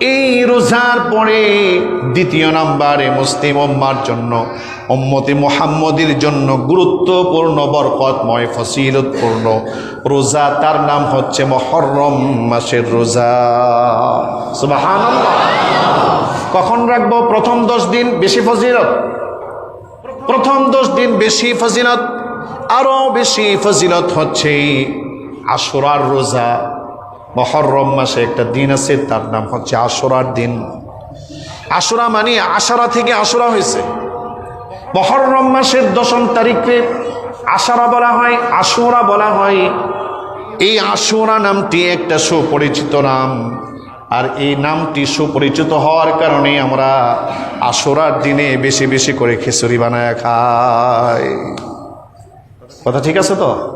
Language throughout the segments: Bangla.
এই রোজার পরে দ্বিতীয় নাম্বারে মুসলিম উম্মার জন্য, উম্মতি মুহাম্মদের জন্য গুরুত্বপূর্ণ, বরকতময়, ফসিলতপূর্ণ রোজা। তার নাম হচ্ছে মহরম মাসের রোজা। কখন রাখব? প্রথম দশ দিন বেশি ফজিলত? প্রথম দশ দিন বেশি ফজিলত? আরও বেশি ফজিলত হচ্ছে আশুরার রোজা। মহরম মাসে একটা দিন আছে, তার নাম হচ্ছে আশুরার দিন। আশুরা মানে আশারা থেকে আশুরা হয়েছে। মহরম মাসের দশম তারিখে আশারা বলা হয়, আশুরা বলা হয়। এই আশুরা নামটি একটা সুপরিচিত নাম। আর এই নামটি সুপরিচিত হওয়ার কারণে আমরা আশুরার দিনে বেশি বেশি করে খিচুড়ি বানায় খাই। কথা ঠিক আছে তো?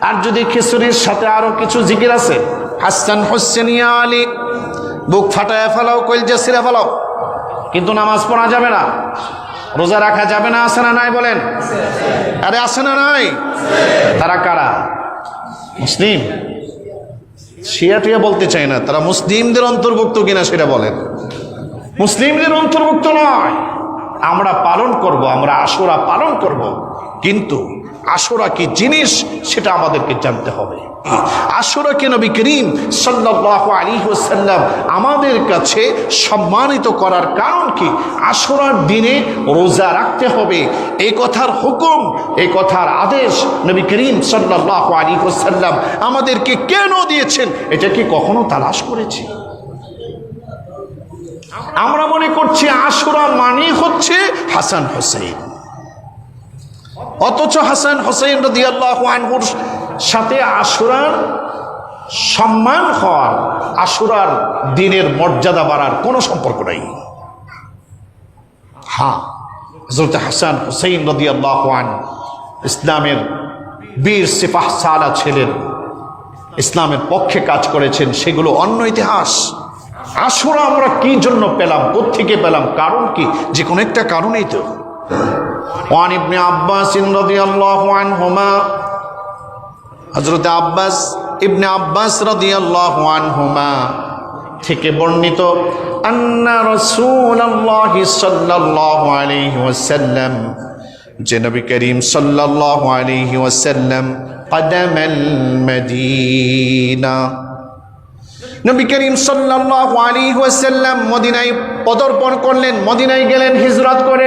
আর যদি খিচুড়ির সাথে আরও কিছু জিকির আছে? হাসান হোসেন ইয়া আলী, বুক ফাটায় ফেলাও কইলজা সিরা ফেলাও। কিন্তু নামাজ পড়া যাবে না। রোজা রাখা যাবে না আসে না নাই বলেন? আরে আসে না নাই? তারা কারা? মুসলিম? শিয়া টিয়া বলতে চাই না, তারা মুসলিমদের অন্তর্ভুক্ত কিনা সেটা বলেন। মুসলিমদের অন্তর্ভুক্ত নয়। আমরা পালন করব, আমরা আশুরা পালন করব। কিন্তু আশুরা কি জিনিস, সেটা আমাদেরকে জানতে হবে। আশুরা কে নবী করিম সাল্লাল্লাহু আলাইহি হোসাল্লাম আমাদের কাছে সম্মানিত করার কারণ কি? আশুরার দিনে রোজা রাখতে হবে। এই কথার হুকুম এই কথার আদেশ নবী করিম সাল্লাল্লাহু আলাইহি হোসাল্লাম আমাদেরকে কেন দিয়েছেন, এটা কি কখনো তালাশ করেছি? আমরা মনে করছি আশুরা মানে হচ্ছে হাসান হোসেন। অথচ হাসান হোসেন রদিয়াল্লাহ আনহুর সাথে আশুরার সম্মান হওয়ার, আশুরার দিনের মর্যাদা বাড়ার কোনো সম্পর্ক নাই। হ্যাঁ হজরত হাসান হোসেন রদিয়াল্লাহ আন ইসলামের বীর সিপাহ সালা ছিলেন ইসলামের পক্ষে কাজ করেছেন, সেগুলো অন্য ইতিহাস। আশুরা আমরা কি জন্য পেলাম কোথেকে পেলাম, কারণ কি? যে কোনো একটা কারণেই তো। ওয়ান ইবনে আব্বাস আনহুমা হযরত আব্বাস ইবনে আব্বাস আনহুমা থেকে বর্ণিত আন্না রাসূলুল্লাহ সাল্লাল্লাহু আলাইহি ওয়াসাল্লাম, যে নবী করিম সাল্লাল্লাহু আলাইহি ওয়াসাল্লাম কদমাল মদিনা। নবী করিম সাল্লাল্লাহু আলাইহি ওয়াসাল্লাম মদিনায় পদার্পণ করলেন, মদিনায় গেলেন, হিজরত করে।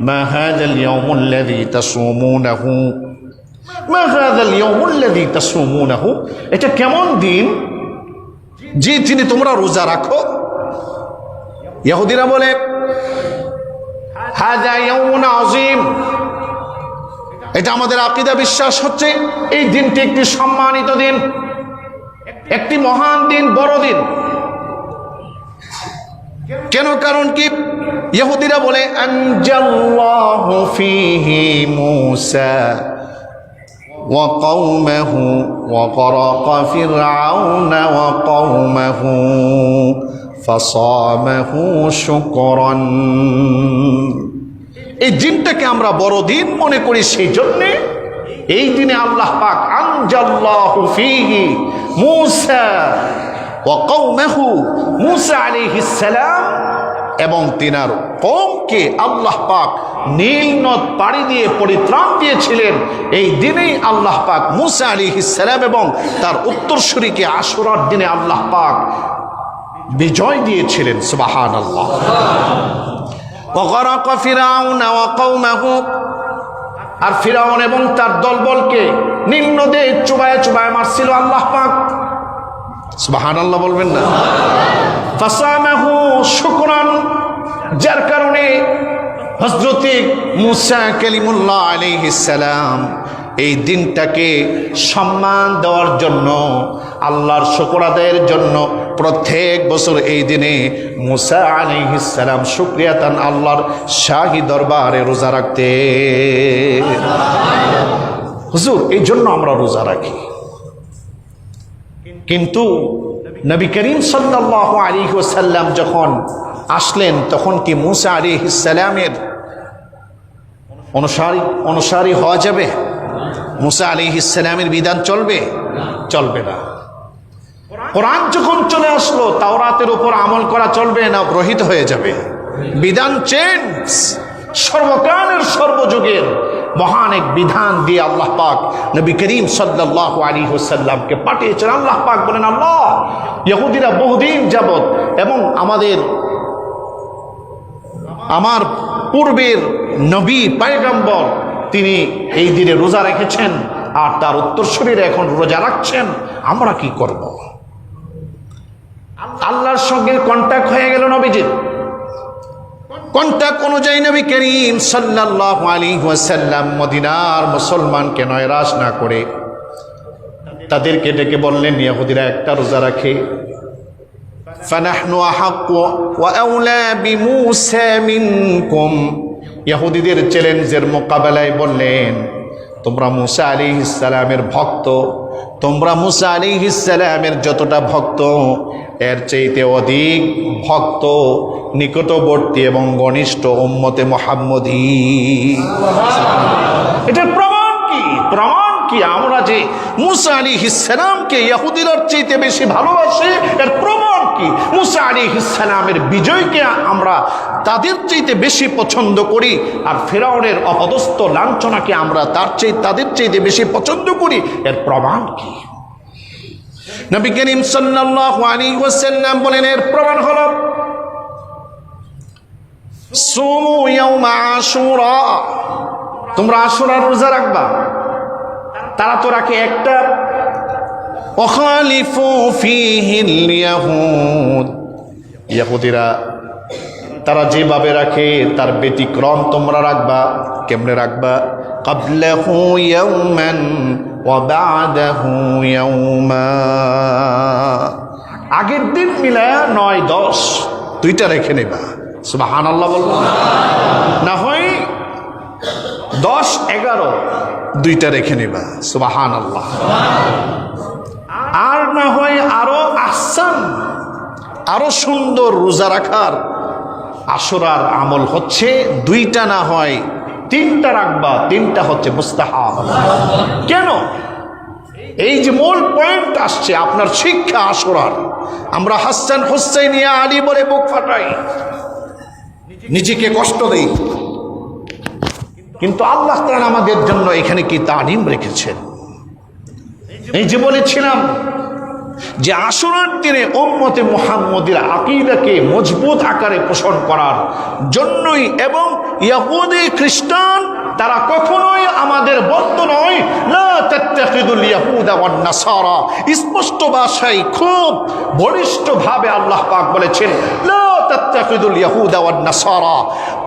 মা হাযাল ইয়াউমুল্লাযী তাসুমুনাহু? মা হাযাল ইয়াউমুল্লাযী তাসুমুনাহু? এটা কেমন দিন? যে দিনে তোমরা রোজা রাখো। ইহুদিরা বলে হাযা ইয়াউমুন আযীম। এটা আমাদের আকিদা বিশ্বাস হচ্ছে, এই দিনটি একটি সম্মানিত দিন, একটি মহান দিন, বড় দিন। কেন? কারণ কি? ইহুদিরা বলে আনজাল্লাহু ফীহি মূসা وقومه وغرق فرعون وقومه فصامه شكرا এই দিনটাকে আমরা বড় দিন মনে করি সেই জন্যে এই দিনে আল্লাহ পাক আনজাল্লাহু ফীহি মূসা ওয়া কওমাহু মূসা আলাইহিস সালাম এবং তিনার কমকে আল্লাহ পাক নীল নদ পাড়ি দিয়ে পরিত্রাণ দিয়েছিলেন। এই দিনেই আল্লাহ পাক মুসা আলী ইসালাম এবং তার উত্তরসূরিকে আসরার দিনে আল্লাহ পাক বিজয় দিয়েছিলেন। সুবাহান আল্লাহ আর ফিরাউন এবং তার দলবলকে নিম্নদে চুবায় চুবায় মারছিল আল্লাহ পাক। সুবাহান আল্লাহ বলবেন না। ফাসামাহু শুকরান যার কারণে হজরতে মুসা কালিমুল্লাহ আলাইহিস সালাম এই দিনটাকে সম্মান দেওয়ার জন্য, আল্লাহর শুকর আদায়ের জন্য প্রত্যেক বছর এই দিনে মুসা আলাইহিস সালাম শুক্রিয়া তান আল্লাহর শাহী দরবারে রোজা রাখতে। হুজুর, এই জন্য আমরা রোজা রাখি। কিন্তু নবী করিম সাল্লাহ আলী যখন আসলেন, তখন কি মুসা আলী সালামের অনুসারী অনুসারী হওয়া যাবে? মুসা আলী ইসালামের বিধান চলবে? চলবে না। কোরআন যখন চলে আসলো, তাওরাতের উপর আমল করা চলবে না রহিত হয়ে যাবে। বিধান চেঞ্জ সর্বকালের, সর্বযুগের। মহান এক বিধান দিয়ে আল্লাহ পাক নবী করিম সাল্লাহ আলী হোসাল্লামকে পাঠিয়েছেন। আল্লাহ পাক বলেন, আল্লাহ, ইহুদিরা বহুদিন যাবৎ এবং আমাদের আমার পূর্বের নবী পায়গাম্বর, তিনি এই দিনে রোজা রেখেছেন আর তার উত্তরসূরিরা এখন রোজা রাখছেন। আমরা কি করব? আল্লাহর সঙ্গে কন্ট্যাক্ট হয়ে গেল নবীজির। কন্ট্যাক্ট অনুযায়ী নবী করিম সাল্লাহ আলী ওয়াসাল্লাম মদিনার মুসলমানকে নয়রাশ না করে তাদেরকে ডেকে বললেন, ইয়াহুদিরা একটা রোজা রাখে। ইয়াহুদিদের চ্যালেঞ্জের মোকাবেলায় বললেন, তোমরা মুসা আলী ইসালামের ভক্ত। তোমরা মুসা আলী ইসালামের যতটা ভক্ত এর চাইতে অধিক ভক্ত নিকটবর্তী এবং ঘনিষ্ঠ উম্মতে মোহাম্মদী। এটার প্রমাণ কি? প্রমাণ কি? আমরা যে মুসা আলী ইসালামকে ইয়াহুদিরার চাইতে বেশি ভালোবাসি, এর প্রমাণ কি? মুসা আলী ইসালামের বিজয়কে আমরা তাদের চাইতে বেশি পছন্দ করি, আর ফেরাউনের অপদস্থ লাঞ্ছনাকে আমরা তার চেয়ে তাদের চাইতে বেশি পছন্দ করি, এর প্রমাণ কি? নবী করিম সাল্লাল্লাহু আলাইহি ওয়াসাল্লাম বলেন, এর প্রমাণ হলো সুমু ইয়াউমা আশুরা। তোমরা আশুরার রোজা রাখবা। তারা তো রাখে একটা। অখালিফু ফিহিল ইয়াহুদ। ইয়াহুদিরা, তারা যেভাবে রাখে, তার ব্যতিক্রম তোমরা রাখবা। কেমনে রাখবা? কাবলাহু ইয়াউমান আগের দিন মিলায়া নয় দশ। দুইটা রেখে নেবা। সুবহানাল্লাহ বলব না হয় দশ, এগারো, দুইটা রেখে নেবা। সুবাহান আল্লাহ আর না হয় আরও আসান আরও সুন্দর রোজা রাখার আসরার আমল হচ্ছে। দুইটা না হয় তিনটা রাখবা, তিনটা হচ্ছে মুস্তাহাব। কেন? এই যে মূল পয়েন্ট আসছে, আপনার শিক্ষা আসরার। আমরা হাসান হুসাইন ইয়া আলী বলে বুক ফাটাই। নিজেকে কষ্ট দেই। কিন্তু আল্লাহ তাআলা আমাদের জন্য এখানে কি তালিম রেখেছেন? এই যে বলেছিলাম যে আসরার দিনে ওম্মতে মোহাম্মদের আকিদাকে মজবুত আকারে পোষণ করার জন্যই এবং ইয়াহুদি খ্রিস্টান, তারা কখনোই আমাদের বদ্ধ নয়। লা তাত্তাখিদুল ইয়াহুদা স্পষ্ট ভাষায় খুব বলিষ্ঠভাবে আল্লাহ পাক বলেছেন ইয়াহুদা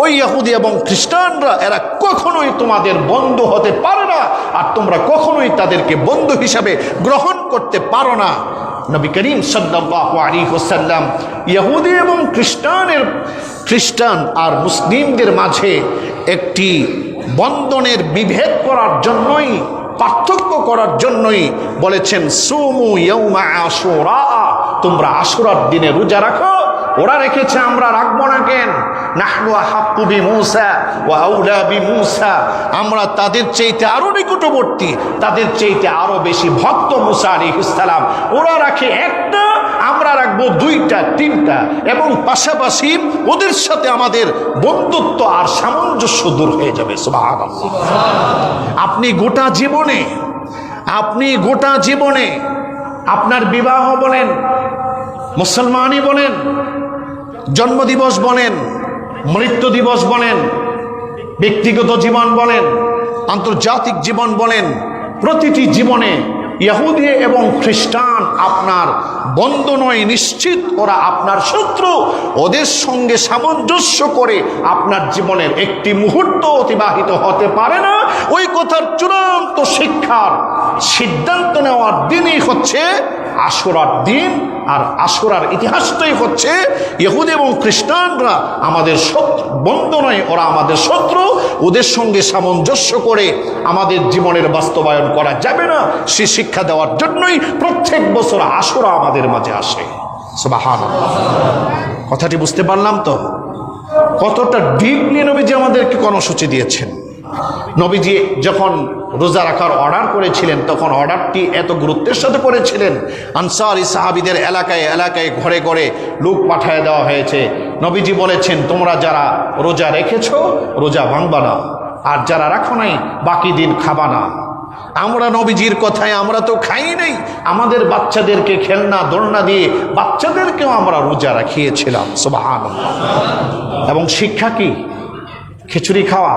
ওই ইহুদি এবং খ্রিস্টানরা, এরা কখনোই তোমাদের বন্ধু হতে পারে না, আর তোমরা কখনোই তাদেরকে বন্ধু হিসাবে গ্রহণ করতে পারো না। ইহুদি এবং খ্রিস্টানের খ্রিস্টান আর মুসলিমদের মাঝে একটি বন্ধনের বিভেদ করার জন্যই, পার্থক্য করার জন্যই বলেছেন, সুমু ইয়ৌমা আশুরা, তোমরা আশুরার দিনে রোজা রাখো, ওরা রেখেছে আমরা রাখব না কেন? নাহনু হাক্কু বি মূসা ওয়া আউলা বি মূসা। আমরা তাদের চাইতে আরও নিকটবর্তী, তাদের চাইতে আরও বেশি ভক্ত মুসা আলাইহিস সালাম। ওরা রাখে একটা রাখব দুইটা, তিনটা এবং পাশাপাশি ওদের সাথে আমাদের বন্ধুত্ব আর সামঞ্জস্য দূর হয়ে যাবে। আপনি গোটা জীবনে, আপনি গোটা জীবনে আপনার বিবাহ বলেন, মুসলমানই বলেন, জন্মদিবস বলেন, মৃত্যু দিবস বলেন, ব্যক্তিগত জীবন বলেন, আন্তর্জাতিক জীবন বলেন, প্রতিটি জীবনে ইহুদি এবং খ্রিস্টান আপনার বন্ধ নয় নিশ্চিত ওরা আপনার শত্রু। ওদের সঙ্গে সামঞ্জস্য করে আপনার জীবনের একটি মুহূর্ত অতিবাহিত হতে পারে না। ওই কথার চূড়ান্ত শিক্ষার সিদ্ধান্ত নেওয়ার দিনই হচ্ছে আশুরার দিন আর আশুরার ইতিহাসটাই হচ্ছে ইহুদ এবং খ্রিস্টানরা আমাদের শত্রু বন্ধু নয় ওরা আমাদের শত্রু, ওদের সঙ্গে সামঞ্জস্য করে আমাদের জীবনের বাস্তবায়ন করা যাবে না, সে শিক্ষা দেওয়ার জন্যই প্রত্যেক বছর আশুরা আমাদের মাঝে আসে। কথাটি বুঝতে পারলাম তো? কতটা ডিপ নিয়ে নবীজি আমাদেরকে কর্মসূচি দিয়েছেন। নবীজি যখন রোজা রাখার অর্ডার করেছিলেন, তখন অর্ডারটি এত গুরুত্বের সাথে করেছিলেন আনসারি সাহাবিদের এলাকায় এলাকায় ঘরে ঘরে লোক পাঠায় দেওয়া হয়েছে। নবীজি বলেছেন, তোমরা যারা রোজা রেখেছ, রোজা ভাঙবা না। আর যারা রাখো নাই, বাকি দিন খাবা না। আমরা নবীজির কথায় আমরা তো খাই নাই। আমাদের বাচ্চাদেরকে খেলনা, দোলনা দিয়ে বাচ্চাদেরকেও আমরা রোজা রাখিয়েছিলাম সুবাহান এবং শিক্ষা কি? খিচুড়ি খাওয়া?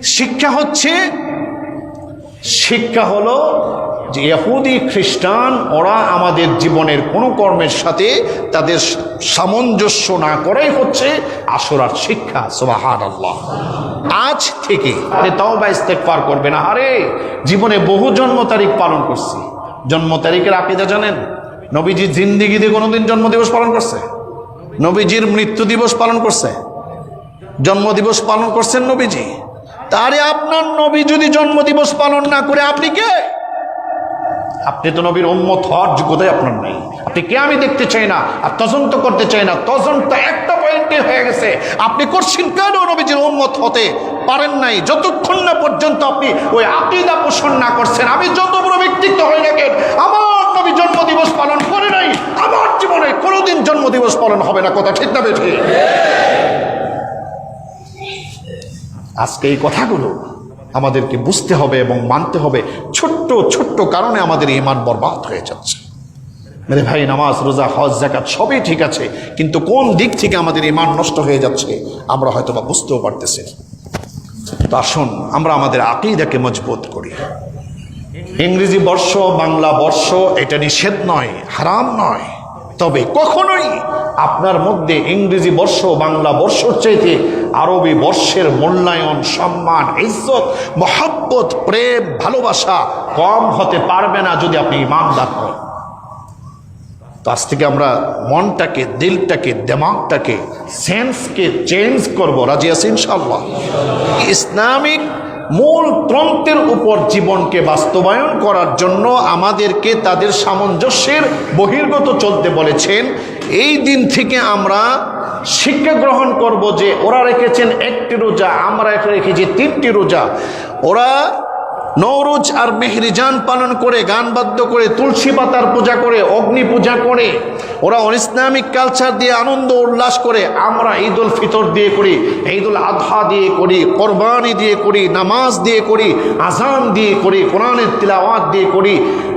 শিক্ষা হচ্ছে, শিক্ষা হলো যে ইহুদি খ্রিস্টান, ওরা আমাদের জীবনের কোনো কর্মের সাথে তাদের সামঞ্জস্য না করাই হচ্ছে আসরার শিক্ষা আল্লাহ আজ থেকে তাও বা ইস্তেকফার করবে না আরে, জীবনে বহু জন্ম তারিখ পালন করছি। জন্ম তারিখের আকিদা জানেন? নবীজি জিন্দিগিতে কোনোদিন জন্মদিবস পালন করছে? নবীজির মৃত্যু দিবস পালন করছে? জন্মদিবস পালন করছেন নবীজি? তারে আপনার নবী যদি জন্মদিবস পালন না করে, আপনি কে? আপনি তো নবীর উম্মত হওয়ার যোগ্যতাই আপনার নেই। আপনি কে আমি দেখতে চাই না? আর তদন্ত করতে চাই না। তদন্ত একটা পয়েন্টে হয়ে গেছে। আপনি করছেন কেন নবীজির উম্মত হতে? পারেন নাই। যতক্ষণ না পর্যন্ত আপনি ওই আকিদা পোষণ না করছেন, আমি যত বড় ব্যক্তিত্ব হই না কেন, আমার নবী জন্মদিবস পালন করে নাই। আমার জীবনে কোনোদিন জন্মদিবস পালন হবে না। কথা ঠিক না বেঠে? আজকে এই কথাগুলো আমাদেরকে বুঝতে হবে এবং মানতে হবে। ছোট্ট ছোট্ট কারণে আমাদের ইমান বরবাদ হয়ে যাচ্ছে। মেরে ভাই, নামাজ, রোজা, হজ জাকাত সবই ঠিক আছে, কিন্তু কোন দিক থেকে আমাদের ইমান নষ্ট হয়ে যাচ্ছে আমরা হয়তো বা বুঝতেও পারতেছি তো আসুন, আমরা আমাদের আকিদাকে মজবুত করি। ইংরেজি বর্ষ, বাংলা বর্ষ, এটা নিষেধ নয়, হারাম নয়। তবে কখনোই আপনার মধ্যে ইংরেজি বর্ষ, বাংলা বর্ষর চাইতে আরবি বর্ষের মূল্যায়ন, সম্মান, ইজ্জত, মহাব্বত, প্রেম, ভালোবাসা কম হতে পারবে না যদি আপনি ইমানদার হন। তো আজ থেকে আমরা মনটাকে, দিলটাকে, দেমাগটাকে সেন্সকে চেঞ্জ করব। রাজি আছি ইনশাল্লাহ ইসলামিক মূল তন্ত্রের উপর জীবনকে বাস্তবায়ন করার জন্য আমাদেরকে তাদের সামঞ্জস্যের বহির্গত চলতে বলেছেন এই দিন থেকে আমরা শিক্ষা গ্রহণ করব যে ওরা রেখেছেন একটি রোজা, আমরা রেখেছি তিনটি রোজা। ওরা নৌরোজ আর মেহরিজান পালন করে, গান বাদ্য করে, তুলসী পাতার পূজা করে, অগ্নি পূজা করে, ওরা অনিসলামিক কালচার দিয়ে আনন্দ উল্লাস করে, আমরা ঈদ উল ফিতর দিয়ে করি ঈদ উল আধা দিয়ে করি, কোরবানি দিয়ে করি, নামাজ দিয়ে করি আজান দিয়ে করি, কোরআনের তিলাওয়াত দিয়ে করি,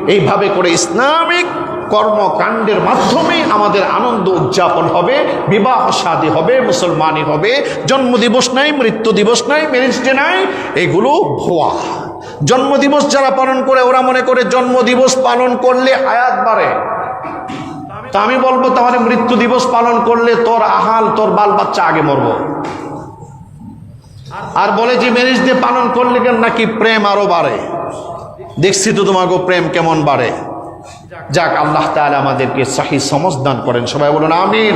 এইভাবে করে ইসলামিক কর্মকাণ্ডের মাধ্যমে আমাদের আনন্দ উদযাপন হবে, বিবাহ শাদী হবে, মুসলমানি হবে, জন্মদিবস নাই মৃত্যু দিবস নাই ম্যারেজ ডে নাই, এগুলো ভুয়া। জন্মদিবস যারা পালন করে, ওরা মনে করে জন্মদিবস পালন করলে আয়াত বাড়ে। তা আমি বলব তাহলে মৃত্যু দিবস পালন করলে তোর আহাল, তোর বাল বাচ্চা আগে মরবো। আর বলে যে ম্যারেজ ডে পালন করলে কেন নাকি প্রেম আরও বাড়ে। দেখছি তো তোমাকে প্রেম কেমন বাড়ে। যাক আল্লাহ তালা আমাদেরকে শাহী সমজ দান করেন। সবাই বলুন আমিন।